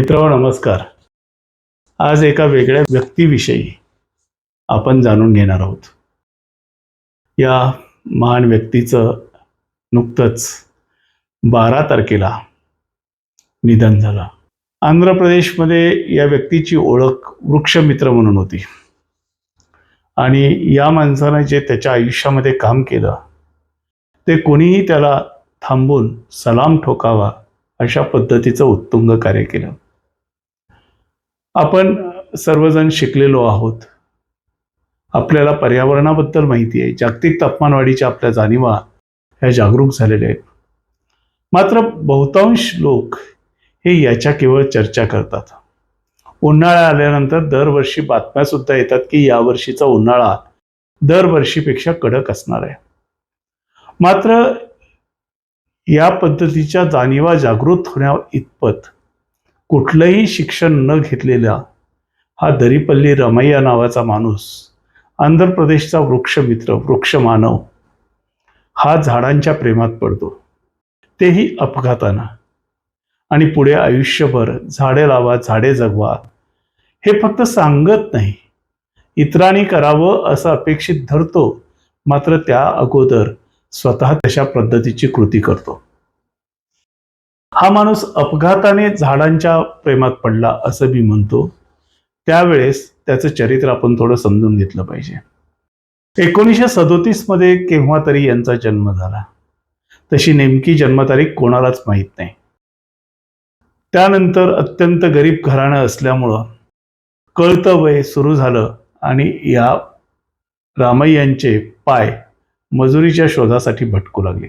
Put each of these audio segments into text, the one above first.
मित्र नमस्कार. आज एका वेगळ्या व्यक्तीविषयी आपण जाणून घेणार आहोत. या महान व्यक्तीचं नुकतंच बारा तारखेला निधन झालं. आंध्र प्रदेशमध्ये या व्यक्तीची ओळख वृक्षमित्र म्हणून होती. आणि या माणसानं जे त्याच्या आयुष्यामध्ये काम केलं ते कोणीही त्याला थांबून सलाम ठोकावा अशा पद्धतीचं उत्तुंग कार्य केलं. आपण सर्वजण शिकलेलो आहोत. आपल्याला पर्यावरणाबद्दल माहिती आहे. जागतिक तापमानवाढीच्या आपल्या जाणीवा ह्या जागरूक झालेल्या आहेत. मात्र बहुतांश लोक हे याच्या केवळ चर्चा करतात. उन्हाळा आल्यानंतर दरवर्षी बातम्या सुद्धा येतात की यावर्षीचा उन्हाळा दरवर्षीपेक्षा कडक असणार आहे. मात्र या पद्धतीच्या जाणीवा जागृत होण्या इतपत कुठलंही शिक्षण न घेतलेला हा दरीपल्ली रमैया नावाचा माणूस आंध्र प्रदेशचा वृक्षमित्र वृक्षमानव हा झाडांच्या प्रेमात पडतो. तेही अपघातानं. आणि पुढे आयुष्यभर झाडे लावा झाडे जगवा हे फक्त सांगत नाही. इतरांनी करावं असं अपेक्षित धरतो मात्र त्या अगोदर स्वतः तशा पद्धतीची कृती करतो. हा माणूस अपघाताने झाडांच्या प्रेमात पडला असं मी म्हणतो. त्यावेळेस त्याचं चरित्र आपण थोडं समजून घेतलं पाहिजे. एकोणीसशे सदोतीसमध्ये केव्हा तरी यांचा जन्म झाला. तशी नेमकी जन्मतारीख कोणालाच माहीत नाही. त्यानंतर अत्यंत गरीब घराणं असल्यामुळं कळतं वय सुरू झालं आणि या रामय्यांचे पाय मजुरीच्या शोधासाठी भटकू लागले.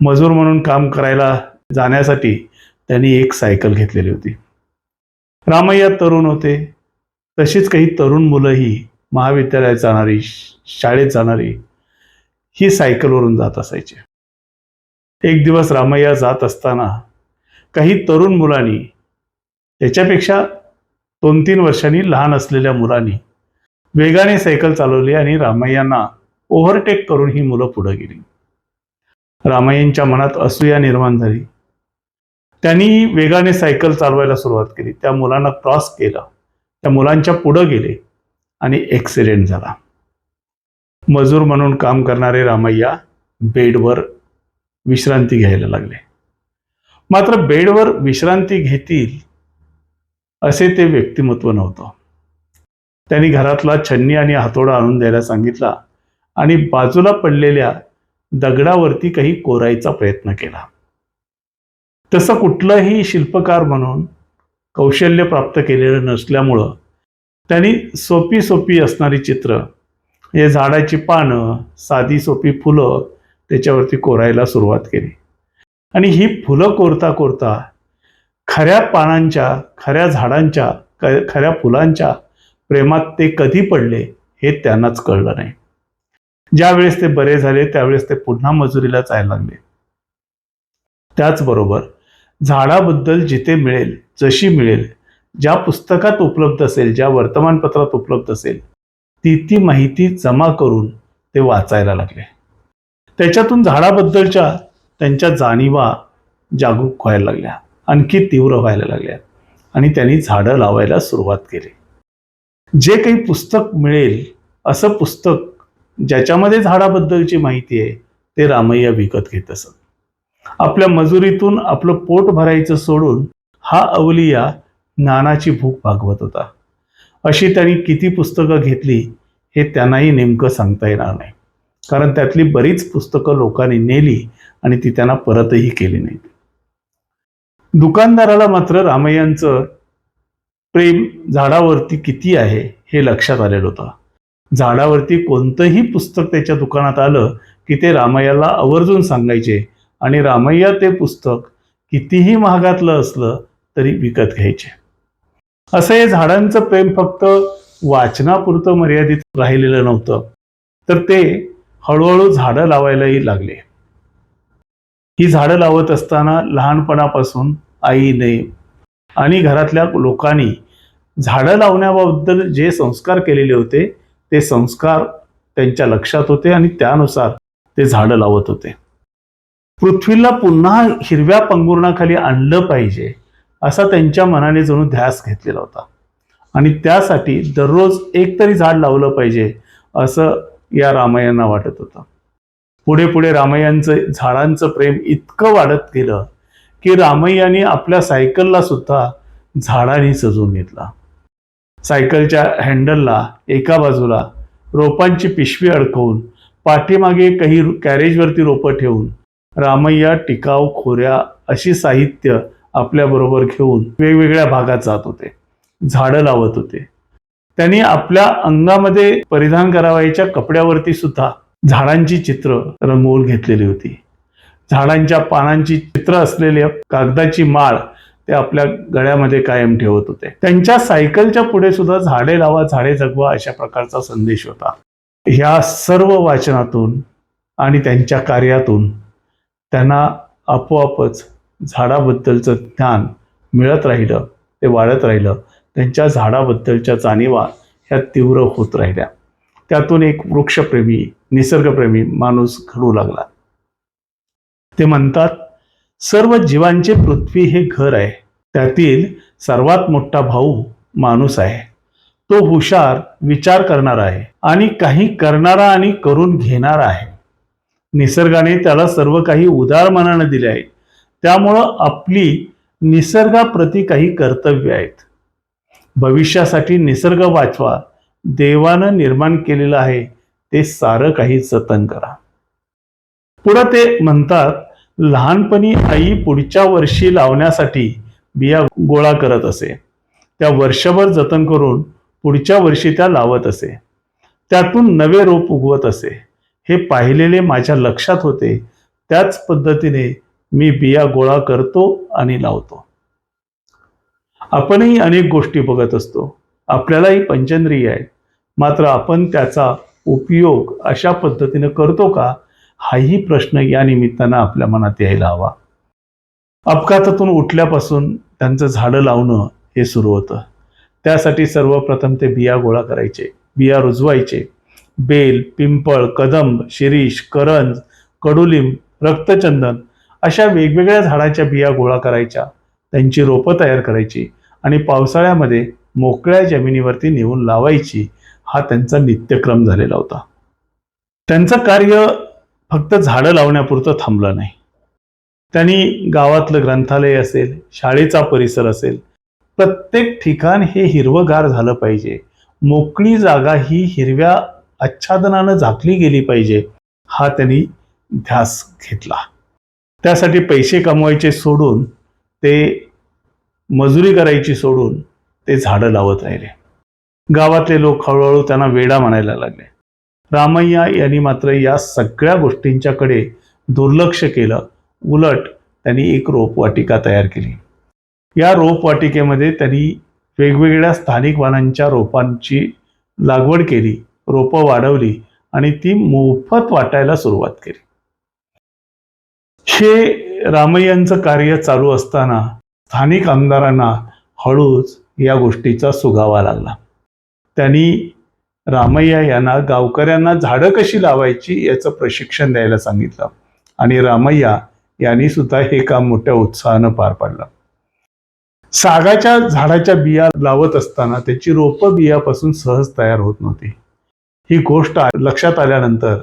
मजूर म्हणून काम करायला जाण्यासाठी त्यांनी एक सायकल घेतलेली होती. रामय्या तरुण होते. तशीच काही तरुण मुलंही महाविद्यालयात जाणारी शाळेत जाणारी ही सायकलवरून जात असायची. एक दिवस रामय्या जात असताना काही तरुण मुलांनी त्याच्यापेक्षा दोन तीन वर्षांनी लहान असलेल्या मुलांनी वेगाने सायकल चालवली आणि रामय्यांना ओव्हरटेक करून ही मुलं पुढे गेली. रामय्यांच्या मनात असूया निर्माण झाली. त्यांनी वेगाने सायकल चालवायला सुरुवात केली. त्या मुलांना क्रॉस केलं. त्या मुलांच्या पुढं गेले आणि ॲक्सिडेंट झाला. मजूर म्हणून काम करणारे रामय्या बेडवर विश्रांती घ्यायला लागले. मात्र बेडवर विश्रांती घेतील असे ते व्यक्तिमत्व नव्हतं. त्यांनी घरातला छन्नी आणि हातोडा आणून द्यायला सांगितला आणि बाजूला पडलेल्या दगडावरती काही कोरायचा प्रयत्न केला. तसं कुठलंही शिल्पकार म्हणून कौशल्य प्राप्त केलेलं नसल्यामुळं त्यांनी सोपी सोपी असणारी चित्र हे झाडाची पानं साधी सोपी फुलं त्याच्यावरती कोरायला सुरुवात केली. आणि ही फुलं कोरता कोरता खऱ्या पानांच्या खऱ्या झाडांच्या खऱ्या फुलांच्या प्रेमात ते कधी पडले हे त्यांनाच कळलं नाही. ज्यावेळेस ते बरे झाले त्यावेळेस ते पुन्हा मजुरीला जायला लागले. त्याचबरोबर झाडाबद्दल जिथे मिळेल जशी मिळेल ज्या पुस्तकात उपलब्ध असेल ज्या वर्तमानपत्रात उपलब्ध असेल ती ती माहिती जमा करून ते वाचायला लागले. त्याच्यातून झाडाबद्दलच्या त्यांच्या जाणीवा जागरूक व्हायला लागल्या. आणखी तीव्र व्हायला लागल्या. आणि त्यांनी झाडं लावायला सुरुवात केली. जे काही पुस्तक मिळेल असं पुस्तक ज्याच्यामध्ये झाडाबद्दलची माहिती आहे ते रामय्या विकत घेत असत. आपल्या मजुरीतून आपलं पोट भरायचं सोडून हा अवलिया ज्ञानाची भूक भागवत होता. अशी त्यांनी किती पुस्तकं घेतली हे त्यांनाही नेमकं सांगता येणार नाही. कारण त्यातली बरीच पुस्तकं लोकांनी नेली आणि ती त्यांना परतही केली नाहीत. दुकानदाराला मात्र रामय्यांचं प्रेम झाडावरती किती आहे हे लक्षात आलेलं होतं. झाडावरती कोणतंही पुस्तक त्याच्या दुकानात आलं की ते रामय्याला आवर्जून सांगायचे आणि रामय्या ते पुस्तक कितीही महागातलं असलं तरी विकत घ्यायचे. असं हे झाडांचं प्रेम फक्त वाचनापुरतं मर्यादित राहिलेलं नव्हतं. तर ते हळूहळू झाडं लावायलाही लागले. ही झाडं लावत असताना लहानपणापासून आईने आणि घरातल्या लोकांनी झाडं लावण्याबद्दल जे संस्कार केलेले होते ते संस्कार त्यांच्या लक्षात होते आणि त्यानुसार ते झाडं लावत होते. पृथ्वीला पुन्हा हिरव्या पंगुर्णाखाली आणलं पाहिजे असा त्यांच्या मनाने जणू ध्यास घेतलेला होता. आणि त्यासाठी दररोज एक तरी झाड लावलं पाहिजे असं या रामय्यांना वाटत होतं. पुढे पुढे रामय्यांचं झाडांचं प्रेम इतकं वाढत गेलं की रामय्याने आपल्या सायकलला सुद्धा झाडांनी सजवून घेतला. सायकलच्या हँडलला एका बाजूला रोपांची पिशवी अडकवून पाठीमागे काही कॅरेजवरती रोपं ठेवून रामय्या टिकाव खोऱ्या अशी साहित्य आपल्याबरोबर घेऊन वेगवेगळ्या भागात जात होते. झाडं लावत होते. त्यांनी आपल्या अंगामध्ये परिधान करावायच्या कपड्यावरती सुद्धा झाडांची चित्र रंगवून घेतलेली होती. झाडांच्या पानांची चित्र असलेल्या कागदाची माळ ते आपल्या गळ्यामध्ये कायम ठेवत होते. त्यांच्या सायकलच्या पुढे सुद्धा झाडे लावा झाडे जगवा अशा प्रकारचा संदेश होता. ह्या सर्व वाचनातून आणि त्यांच्या कार्यातून त्यांना आपोआपच झाडाबद्दलचं ज्ञान मिळत राहिलं ते वाढत राहिलं. त्यांच्या झाडाबद्दलच्या जाणीवा ह्या तीव्र होत राहिल्या. त्यातून एक वृक्षप्रेमी निसर्गप्रेमी माणूस घडू लागला. ते म्हणतात सर्व जीवांचे पृथ्वी हे घर आहे. त्यातील सर्वात मोठा भाऊ माणूस आहे. तो हुशार विचार करणारा आहे आणि काही करणारा आणि करून घेणारा आहे. निसर्गाने त्याला सर्व काही उदार मनानं दिले आहे. त्यामुळं आपली निसर्गाप्रती काही कर्तव्य आहेत. भविष्यासाठी निसर्ग वाचवा देवानं निर्माण केलेलं आहे ते सारं काही जतन करा. पुढं ते म्हणतात लहानपणी आई पुढच्या वर्षी लावण्यासाठी बिया गोळा करत असे. त्या वर्षभर जतन करून पुढच्या वर्षी त्या लावत असे. त्यातून नवे रोप उगवत असे. हे पाहिलेले माझ्या लक्षात होते. त्याच पद्धतीने मी बिया गोळा करतो आणि लावतो. आपणही अनेक गोष्टी बघत असतो. आपल्यालाही पंचेंद्रिय आहे मात्र आपण त्याचा उपयोग अशा पद्धतीने करतो का? हाही प्रश्न या निमित्तानं आपल्या मनात यायला हवा. अपघातातून उठल्यापासून त्यांचं झाडं लावणं हे सुरू होतं. त्यासाठी सर्वप्रथम ते बिया गोळा करायचे. बिया रुजवायचे. बेल पिंपळ कदंब शिरीष करंज कडुलिंब रक्तचंदन अशा वेगवेगळ्या झाडाच्या बिया गोळा करायच्या. त्यांची रोपं तयार करायची आणि पावसाळ्यामध्ये मोकळ्या जमिनीवरती नेऊन लावायची हा त्यांचा नित्यक्रम झालेला होता. त्यांचं कार्य फक्त झाडं लावण्यापुरतं थांबलं नाही. त्यांनी गावातलं ग्रंथालय असेल शाळेचा परिसर असेल प्रत्येक ठिकाण हे हिरवगार झालं पाहिजे. मोकळी जागा ही हिरव्या आच्छादनानं झाकली गेली पाहिजे हा त्यांनी ध्यास घेतला. त्यासाठी पैसे कमवायचे सोडून ते मजुरी करायची सोडून ते झाडं लावत राहिले. गावातले लोक हळूहळू त्यांना वेडा म्हणायला लागले. रामय्या यांनी मात्र या सगळ्या गोष्टींच्याकडे दुर्लक्ष केलं. उलट त्यांनी एक रोपवाटिका तयार केली. या रोपवाटिकेमध्ये त्यांनी वेगवेगळ्या स्थानिक वाणांच्या रोपांची लागवड केली. रोपं वाढवली आणि ती मोफत वाटायला सुरुवात केली. हे रामय्यांचं कार्य चालू असताना स्थानिक आमदारांना हळूच या गोष्टीचा सुगावा लागला. त्यांनी रामय्या यांना गावकऱ्यांना झाडं कशी लावायची याचं प्रशिक्षण द्यायला सांगितलं आणि रामय्या यांनी सुद्धा हे काम मोठ्या उत्साहानं पार पाडलं. सागाच्या झाडाच्या बिया लावत असताना त्याची रोपं बियापासून सहज तयार होत नव्हती. ही गोष्ट लक्षात आल्यानंतर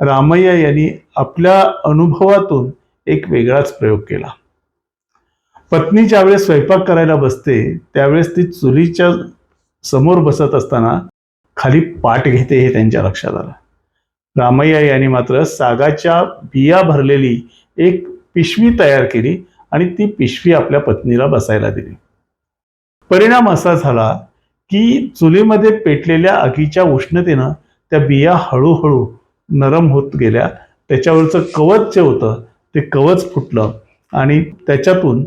रामय्या यांनी आपल्या अनुभवातून एक वेगळाच प्रयोग केला. पत्नी ज्यावेळेस स्वयंपाक करायला बसते त्यावेळेस ती चुलीच्या समोर बसत असताना खाली पाठ घेते हे त्यांच्या लक्षात आलं. रामय्या यांनी मात्र सागाच्या बिया भरलेली एक पिशवी तयार केली आणि ती पिशवी आपल्या पत्नीला बसायला दिली. परिणाम असा झाला की चुलीमध्ये पेटलेल्या आगीच्या उष्णतेनं त्या बिया हळूहळू नरम होत गेल्या. त्याच्यावरचं कवच जे होतं ते कवच फुटलं. आणि त्याच्यातून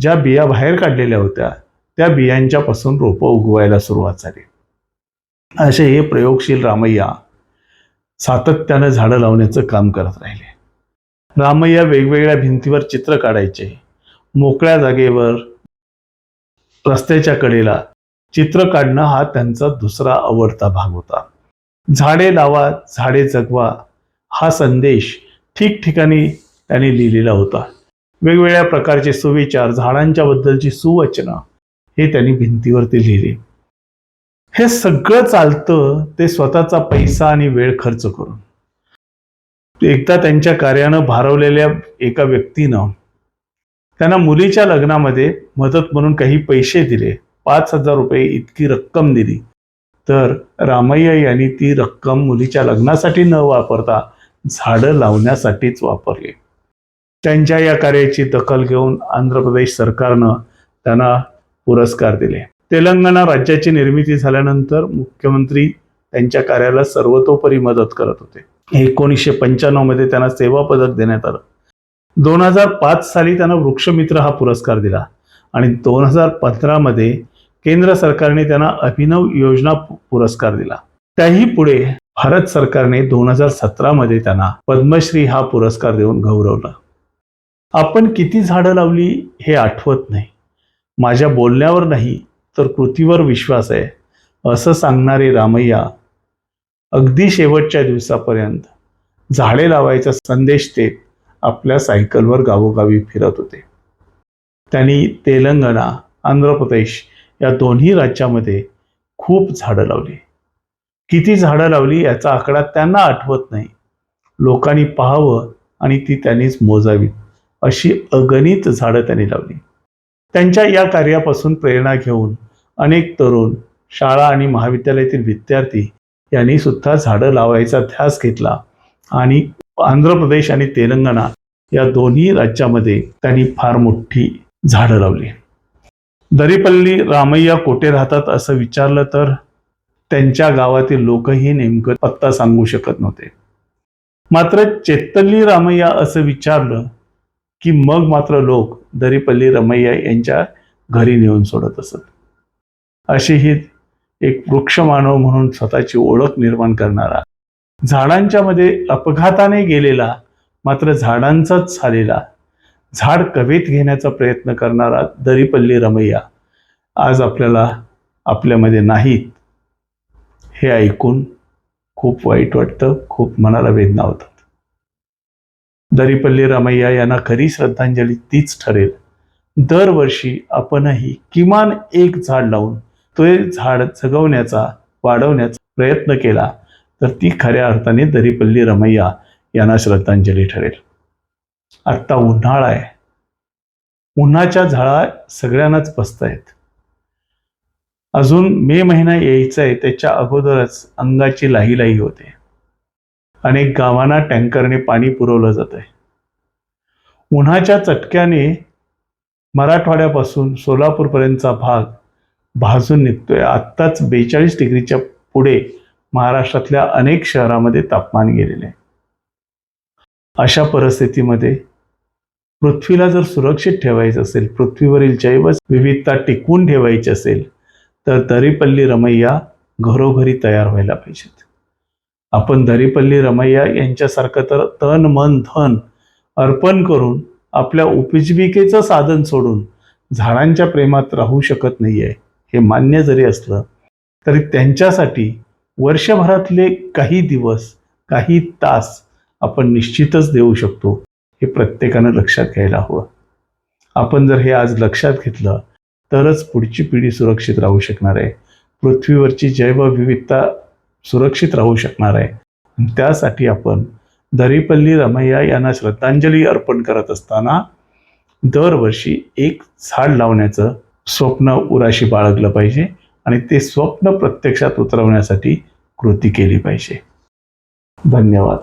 ज्या बिया बाहेर काढलेल्या होत्या त्या बियांच्यापासून रोपं उगवायला सुरुवात झाली. असे हे प्रयोगशील रामय्या सातत्यानं झाडं लावण्याचं काम करत राहिले. रामय्या वेगवेगळ्या भिंतीवर चित्र काढायचे. मोकळ्या जागेवर रस्त्याच्या कडेला चित्र काढणं हा त्यांचा दुसरा आवडता भाग होता. झाडे लावा झाडे जगवा हा संदेश ठिकठिकाणी त्यांनी लिहिलेला होता. वेगवेगळ्या प्रकारचे सुविचार झाडांच्या बद्दलची सुवचना हे त्यांनी भिंतीवरती लिहिले. हे सगळं चालतं ते स्वतःचा पैसा आणि वेळ खर्च करून. एकदा त्यांच्या कार्यानं भारवलेल्या एका व्यक्तीनं त्यांना मुलीच्या लग्नामध्ये मदत म्हणून काही पैसे दिले. पाच हजार रुपये इतकी रक्कम दिली. तर रामय्या यांनी ती रक्कम मुलीच्या लग्नासाठी न वापरता झाडं लावण्यासाठीच वापरली. त्यांच्या या कार्याची दखल घेऊन आंध्र प्रदेश सरकारनं त्यांना पुरस्कार दिले. तेलंगणा राज्याची निर्मिती झाल्यानंतर मुख्यमंत्री त्यांच्या कार्याला सर्वतोपरी मदत करत होते. एकोणीसशे पंच्याण्णवमध्ये त्यांना सेवा पदक देण्यात आलं. दोन हजार पाच साली त्यांना वृक्षमित्र हा पुरस्कार दिला आणि दोन हजार पंधरा मध्ये केंद्र सरकारने त्यांना अभिनव योजना पुरस्कार दिला. त्याही पुढे भारत सरकारने दोन हजार सतरा मध्ये त्यांना पद्मश्री हा पुरस्कार देऊन गौरवला. आपण किती झाडं लावली हे आठवत नाही. माझ्या बोलण्यावर नाही तर कृतीवर विश्वास आहे असं सांगणारे रामय्या अगदी शेवटच्या दिवसापर्यंत झाडे लावायचा संदेश देत आपल्या सायकलवर गावोगावी फिरत होते. त्यांनी तेलंगणा आंध्र प्रदेश या दोन्ही राज्यामध्ये खूप झाडं लावली. किती झाडं लावली याचा आकडा त्यांना आठवत नाही. लोकांनी पाहावं आणि ती त्यांनीच मोजावी अशी अगणित झाडं त्यांनी लावली. त्यांच्या या कार्यापासून प्रेरणा घेऊन अनेक तरुण शाळा आणि महाविद्यालयातील विद्यार्थी यांनी सुद्धा झाडं लावायचा ध्यास घेतला आणि आंध्र प्रदेश आणि तेलंगणा या दोन्ही राज्यामध्ये त्यांनी फार मोठी झाडं लावली. दरीपल्ली रामय्या कोठे राहतात असं विचारलं तर त्यांच्या गावातील लोकही नेमकं पत्ता सांगू शकत नव्हते. मात्र चेत्तल्ली रामय्या असं विचारलं की मग मात्र लोक दरीपल्ली रमय्या यांच्या घरी नेऊन सोडत असत. अशी ही एक वृक्षमानव म्हणून स्वतःची ओळख निर्माण करणारा झाडांच्या मध्ये अपघाताने गेलेला मात्र झाडांचाच झालेला झाड कवेत घेण्याचा प्रयत्न करणारा दरीपल्ली रमैया आज आपल्याला आपल्यामध्ये नाहीत हे ऐकून खूप वाईट वाटतं खूप मनाला वेदना होतात. दरीपल्ली रमैया यांना खरी श्रद्धांजली तीच ठरेल. दरवर्षी आपणही किमान एक झाड लावून तो झाड जगवण्याचा वाढवण्याचा प्रयत्न केला तर ती खऱ्या अर्थाने दरीपल्ली रमैया यांना श्रद्धांजली ठरेल. आत्ता उन्हाळा आहे. उन्हाच्या झाडा सगळ्यांनाच बसतायत अजून मे महिना यायचा आहे त्याच्या अगोदरच अंगाची लाही लाही होते. अनेक गावांना टँकरने पाणी पुरवलं जात आहे उन्हाच्या चटक्याने मराठवाड्यापासून सोलापूरपर्यंतचा भाग भाजून निघतोय. आत्ताच बेचाळीस डिग्रीच्या पुढे महाराष्ट्रातल्या अनेक शहरामध्ये तापमान गेलेले आहे. अशा परिस्थितीमध्ये पृथ्वीला जर सुरक्षित ठेवायचं असेल पृथ्वीवरील जैव विविधता टिकवून ठेवायची असेल तर दरीपल्ली रमैया घरोघरी तयार व्हायला पाहिजेत. आपण दरीपल्ली रमैया यांच्यासारखं तर तन मन धन अर्पण करून आपल्या उपजीविकेचं साधन सोडून झाडांच्या प्रेमात राहू शकत नाहीये हे मान्य जरी असलं तरी त्यांच्यासाठी वर्षभरातले काही दिवस काही तास आपण निश्चितच देऊ शकतो हे प्रत्येकानं लक्षात घ्यायला हवं. आपण जर हे आज लक्षात घेतलं तरच पुढची पिढी सुरक्षित राहू शकणार आहे. पृथ्वीवरची जैवविविधता सुरक्षित राहू शकणार आहे. त्यासाठी आपण दरीपल्ली रमैया यांना श्रद्धांजली अर्पण करत असताना दरवर्षी एक झाड लावण्याचं स्वप्न उराशी बाळगलं पाहिजे आणि ते स्वप्न प्रत्यक्षात उतरवण्यासाठी कृती केली पाहिजे. धन्यवाद.